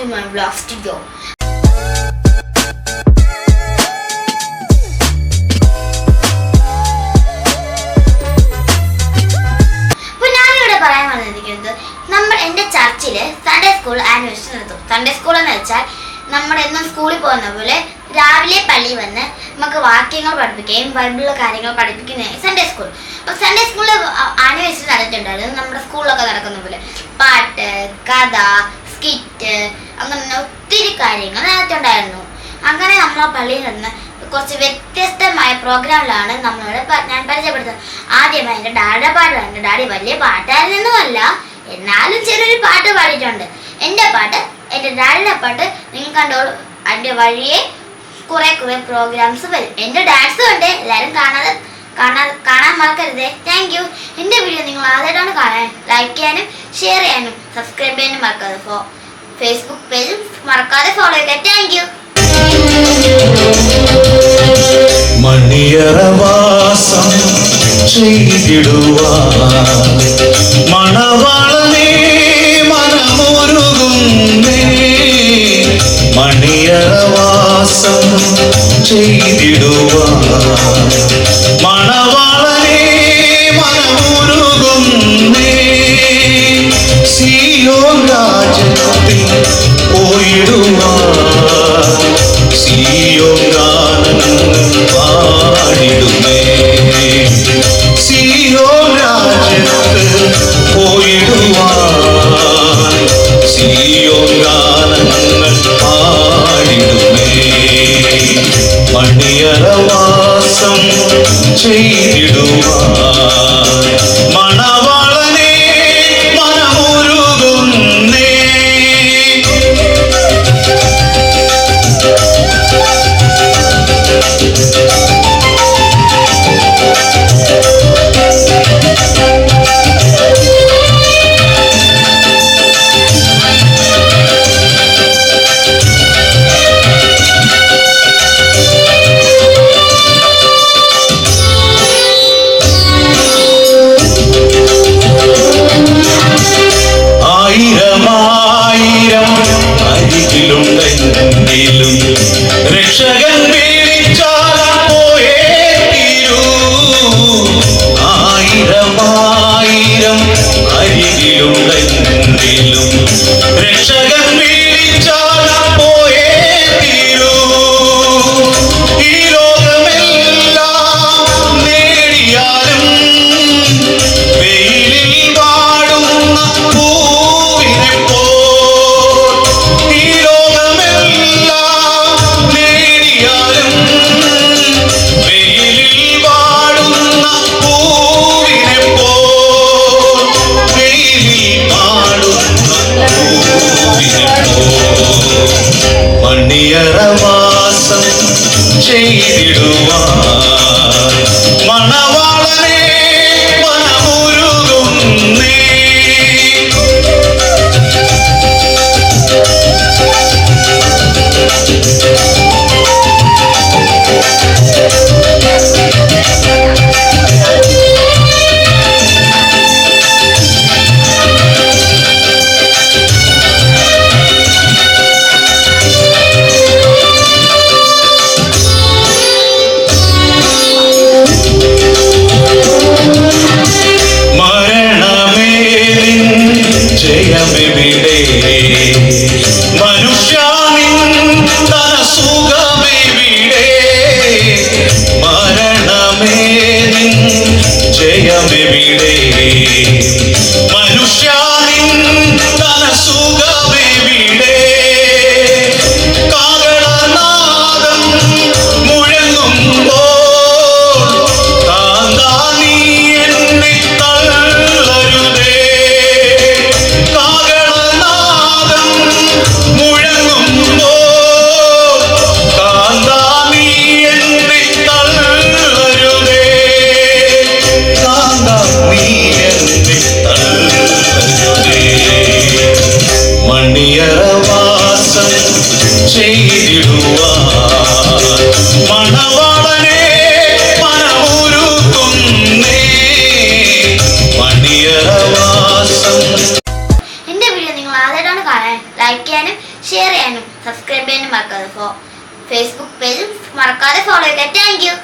to my vlog studio. പറയാൻ വന്നിരിക്കുന്നത് നമ്മൾ എന്റെ ചർച്ചിൽ സൺഡേ സ്കൂൾ ആനിവേഴ്സറി നടത്തും. സൺഡേ സ്കൂൾ എന്ന് വെച്ചാൽ നമ്മൾ എന്നും സ്കൂളിൽ പോകുന്ന പോലെ രാവിലെ പള്ളി വന്ന് നമുക്ക് വാക്യങ്ങൾ പഠിപ്പിക്കുകയും ബൈബിളിലെ കാര്യങ്ങൾ പഠിപ്പിക്കുന്ന സൺഡേ സ്കൂൾ അപ്പോൾ സൺഡേ സ്കൂളിൽ ആനിവേഴ്സറി നടത്തിയിട്ടുണ്ടായിരുന്നു. നമ്മുടെ സ്കൂളിലൊക്കെ നടക്കുന്ന പോലെ. പാട്ട് കഥ സ്കിറ്റ് അങ്ങനെ ഒത്തിരി കാര്യങ്ങൾ നടത്തുണ്ടായിരുന്നു അങ്ങനെ നമ്മൾ പള്ളിയിൽ നിന്ന് കുറച്ച് വ്യത്യസ്തമായ പ്രോഗ്രാമിലാണ് നമ്മളോട് ഞാൻ പരിചയപ്പെടുത്തുന്നത് ആദ്യമായി എന്റെ ഡാഡിയുടെ പാട്ടാണ് എന്റെ ഡാഡി വലിയ പാട്ടായിരുന്നൊന്നുമല്ല എന്നാലും ചെറിയൊരു പാട്ട് പാടിയിട്ടുണ്ട്. എന്റെ പാട്ട് എന്റെ ഡാഡിയുടെ പാട്ട് നിങ്ങൾ കണ്ടോളൂ. അതിന്റെ വഴിയെ കുറേ കുറെ പ്രോഗ്രാംസ് വരും. എന്റെ ഡാൻസും ഉണ്ട് എല്ലാവരും കാണാതെ കാണാൻ കാണാൻ മറക്കരുത്. താങ്ക് യു എന്റെ വീഡിയോ നിങ്ങൾ ആദ്യമായിട്ടാണ് കാണാൻ. ലൈക്ക് ചെയ്യാനും ഷെയർ ചെയ്യാനും സബ്സ്ക്രൈബ് ചെയ്യാനും മറക്കാതെ ഫോ ഫേസ്ബുക്ക് പേജും മറക്കാതെ ഫോളോ ചെയ്യുക. Thank you മണിയറവാസം ചെയ്തിടുവാൻ. മണവാളനേ മനമൊരുകുന്നേ. മണിയറവാസം ചെയ്തിടുവാൻ. മണവാളനെ മനമുരുകുന്നേ സിയോ രാജത്തിൽ പോയിടുവാൻ സിയോ ഗാനങ്ങൾ പാടിടുമേ ചെയ്തിടുവാൻ ജയമെവിടെ മണവാളനെ മനമുരുക്കുന്നേ മണിയറവാസം. എന്റെ വീഡിയോ നിങ്ങൾ ആദ്യമായിട്ടാണ് കാണാൻ ലൈക്ക് ചെയ്യാനും ഷെയർ ചെയ്യാനും സബ്സ്ക്രൈബ് ചെയ്യാനും മറക്കാതെ ഫേസ്ബുക്ക് പേജും മറക്കാതെ ഫോളോ ചെയ്യുക താങ്ക് യു